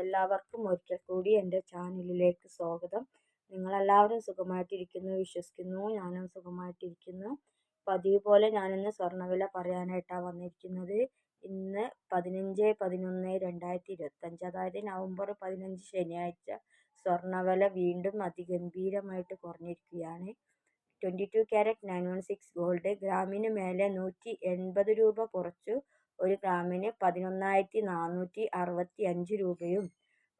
എല്ലാവർക്കും ഒരിക്കൽ കൂടി എന്റെ ചാനലിലേക്ക് സ്വാഗതം. നിങ്ങളെല്ലാവരും സുഖമായിട്ടിരിക്കുന്നു വിശ്വസിക്കുന്നു ഞാനും സുഖമായിട്ടിരിക്കുന്നു. പതിവ് പോലെ ഞാനിന്ന് സ്വർണവില പറയാനായിട്ടാണ് വന്നിരിക്കുന്നത്. ഇന്ന് പതിനഞ്ച് പതിനൊന്ന് രണ്ടായിരത്തി ഇരുപത്തഞ്ച് അതായത് നവംബർ പതിനഞ്ച് ശനിയാഴ്ച സ്വർണവില വീണ്ടും അതിഗംഭീരമായിട്ട് കുറഞ്ഞിരിക്കുകയാണ്. Twenty two carat nine one six gold ഗ്രാമിന് മേലെ നൂറ്റി എൺപത് രൂപ കുറച്ചു. ഒരു ഗ്രാമിന് പതിനൊന്നായിരത്തി നാനൂറ്റി അറുപത്തി അഞ്ച് രൂപയും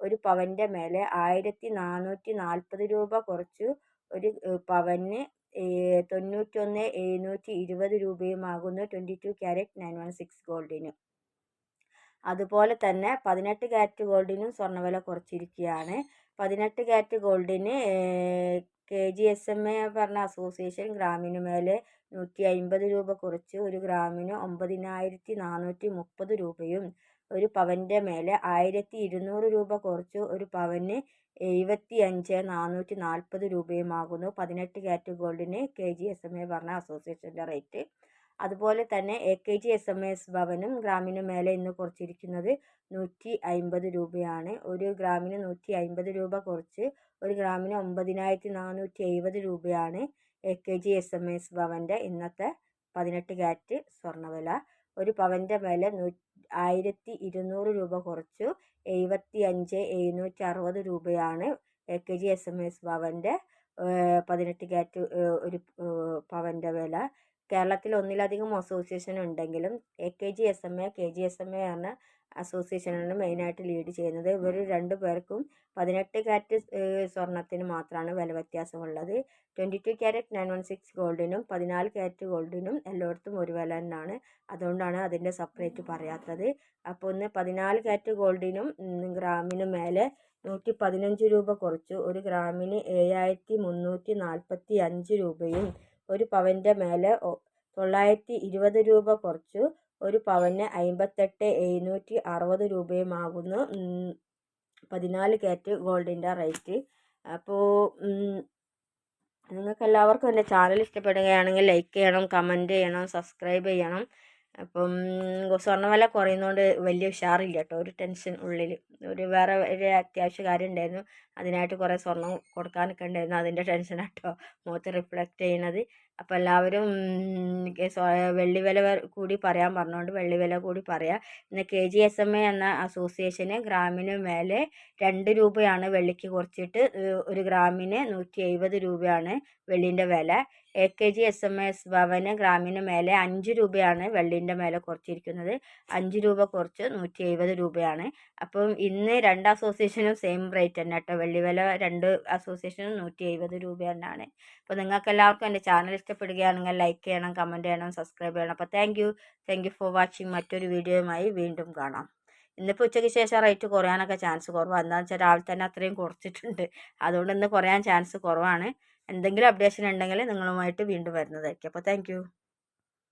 ഒരു പവന്റെ മേലെ ആയിരത്തി നാനൂറ്റി നാൽപ്പത് രൂപ കുറച്ച്. ഒരു പവന് തൊണ്ണൂറ്റൊന്ന് എഴുന്നൂറ്റി ഇരുപത് രൂപയുമാകുന്നു twenty two carat nine one six ഗോൾഡിന്. അതുപോലെ തന്നെ പതിനെട്ട് ക്യാരറ്റ് ഗോൾഡിനും സ്വർണവില കുറച്ചിരിക്കുകയാണ്. പതിനെട്ട് carat ഗോൾഡിന് K G S M A പറഞ്ഞ അസോസിയേഷൻ ഗ്രാമിന് മേലെ നൂറ്റി അൻപത് രൂപ കുറച്ച് ഒരു ഗ്രാമിന് ഒമ്പതിനായിരത്തി നാനൂറ്റി മുപ്പത് രൂപയും ഒരു പവന്റെ മേലെ ആയിരത്തി ഇരുന്നൂറ് രൂപ കുറച്ച് ഒരു പവന് എഴുപത്തി അഞ്ച് നാനൂറ്റി നാൽപ്പത് രൂപയുമാകുന്നു. പതിനെട്ട് carat ഗോൾഡിന് K G S M A പറഞ്ഞ അസോസിയേഷന്റെ റേറ്റ്. അതുപോലെ തന്നെ A K G S M S ഭവനും ഗ്രാമിന് മേലെ ഇന്ന് കുറച്ചിരിക്കുന്നത് നൂറ്റി അൻപത് രൂപയാണ്. ഒരു ഗ്രാമിന് നൂറ്റി അൻപത് രൂപ കുറച്ച് ഒരു ഗ്രാമിന് ഒമ്പതിനായിരത്തി നാനൂറ്റി എഴുപത് രൂപയാണ് A K G S M S ഭവന്റെ ഇന്നത്തെ പതിനെട്ട് ക്യാരറ്റ് സ്വർണവില ഒരു പവന്റെ വില നൂ ആയിരത്തി ഇരുന്നൂറ് രൂപ കുറച്ചു എഴുപത്തി അഞ്ച് എഴുന്നൂറ്റി അറുപത് രൂപയാണ് A K G S M S ഭവന്റെ പതിനെട്ട് ക്യാരറ്റ് ഒരു പവന്റെ വില. കേരളത്തിൽ ഒന്നിലധികം അസോസിയേഷൻ ഉണ്ടെങ്കിലും A K G S M A K G S M A എന്ന അസോസിയേഷനാണ് മെയിനായിട്ട് ലീഡ് ചെയ്യുന്നത്. ഇവർ രണ്ടു പേർക്കും പതിനെട്ട് ക്യാരറ്റ് സ്വർണത്തിന് മാത്രമാണ് വില വ്യത്യാസമുള്ളത്. Twenty two carat nine one six ഗോൾഡിനും പതിനാല് ക്യാരറ്റ് ഗോൾഡിനും എല്ലായിടത്തും ഒരു വില തന്നെയാണ്. അതുകൊണ്ടാണ് അതിന്റെ സെപ്പറേറ്റ് പറയാത്തത്. അപ്പോൾ ഒന്ന് പതിനാല് ക്യാരറ്റ് ഗോൾഡിനും ഗ്രാമിനും മേലെ നൂറ്റി പതിനഞ്ച് രൂപ കുറച്ചു. ഒരു ഗ്രാമിന് ഏഴായിരത്തി മുന്നൂറ്റി നാൽപ്പത്തി അഞ്ച് രൂപയും ഒരു പവന്റെ മേലെ തൊള്ളായിരത്തി ഇരുപത് രൂപ കുറച്ചു. ഒരു പവന് അമ്പത്തെട്ട് എഴുന്നൂറ്റി അറുപത് രൂപയുമാകുന്നു പതിനാല് കാറ്റ് ഗോൾഡിന്റെ റേറ്റ്. അപ്പോൾ നിങ്ങൾക്ക് എല്ലാവർക്കും എന്റെ ചാനൽ ഇഷ്ടപ്പെടുകയാണെങ്കിൽ ലൈക്ക് ചെയ്യണം കമന്റ് ചെയ്യണം സബ്സ്ക്രൈബ് ചെയ്യണം. അപ്പം സ്വർണവില കുറയുന്നതുകൊണ്ട് വലിയ ഉഷാറില്ല കേട്ടോ. ഒരു ടെൻഷൻ ഉള്ളിൽ ഒരു വേറെ ഒരു അത്യാവശ്യ കാര്യം ഉണ്ടായിരുന്നു. അതിനായിട്ട് കുറേ സ്വർണം കൊടുക്കാനൊക്കെ ഉണ്ടായിരുന്നു. അതിന്റെ ടെൻഷനാണ് കേട്ടോ മുഖത്ത് റിഫ്ലക്റ്റ് ചെയ്യണത്. അപ്പോൾ എല്ലാവരും വെള്ളി വില കൂടി പറയാൻ പറഞ്ഞുകൊണ്ട് വെള്ളി വില കൂടി പറയാം. ഇന്ന് K G S M A എന്ന അസോസിയേഷന് ഗ്രാമിന് മേലെ രണ്ട് രൂപയാണ് വെള്ളിക്ക് കുറച്ചിട്ട് ഒരു ഗ്രാമിന് നൂറ്റി എഴുപത് രൂപയാണ് വെള്ളിന്റെ വില. A K G S M S ഭവന് ഗ്രാമിന് മേലെ അഞ്ച് രൂപയാണ് വെള്ളിന്റെ മേലെ കുറച്ചിരിക്കുന്നത്. അഞ്ച് രൂപ കുറച്ച് നൂറ്റി എഴുപത് രൂപയാണ്. അപ്പം ഇന്ന് രണ്ട് അസോസിയേഷനും സെയിം റേറ്റ് തന്നെ കേട്ടോ. വെള്ളി വില രണ്ട് അസോസിയേഷനും നൂറ്റി എഴുപത് രൂപ തന്നെയാണ്. അപ്പോൾ നിങ്ങൾക്ക് എല്ലാവർക്കും എന്റെ ചാനൽ ഇഷ്ടപ്പെടുകയാണെങ്കിൽ ലൈക്ക് ചെയ്യണം കമന്റ് ചെയ്യണം സബ്സ്ക്രൈബ് ചെയ്യണം. അപ്പോൾ thank you thank you for watching മറ്റൊരു വീഡിയോയുമായി വീണ്ടും കാണാം. ഇന്നിപ്പോൾ ഉച്ചയ്ക്ക് ശേഷം റേറ്റ് കുറയാനൊക്കെ ചാൻസ് കുറവാണ് എന്താണെന്ന് വെച്ചാൽ രാവിലെ തന്നെ അത്രയും കുറച്ചിട്ടുണ്ട്. അതുകൊണ്ട് ഇന്ന് കുറയാൻ ചാൻസ് കുറവാണ്. എന്തെങ്കിലും അപ്ഡേഷൻ ഉണ്ടെങ്കിൽ നിങ്ങളുമായിട്ട് വീണ്ടും വരുന്നതായിരിക്കും. അപ്പോൾ താങ്ക്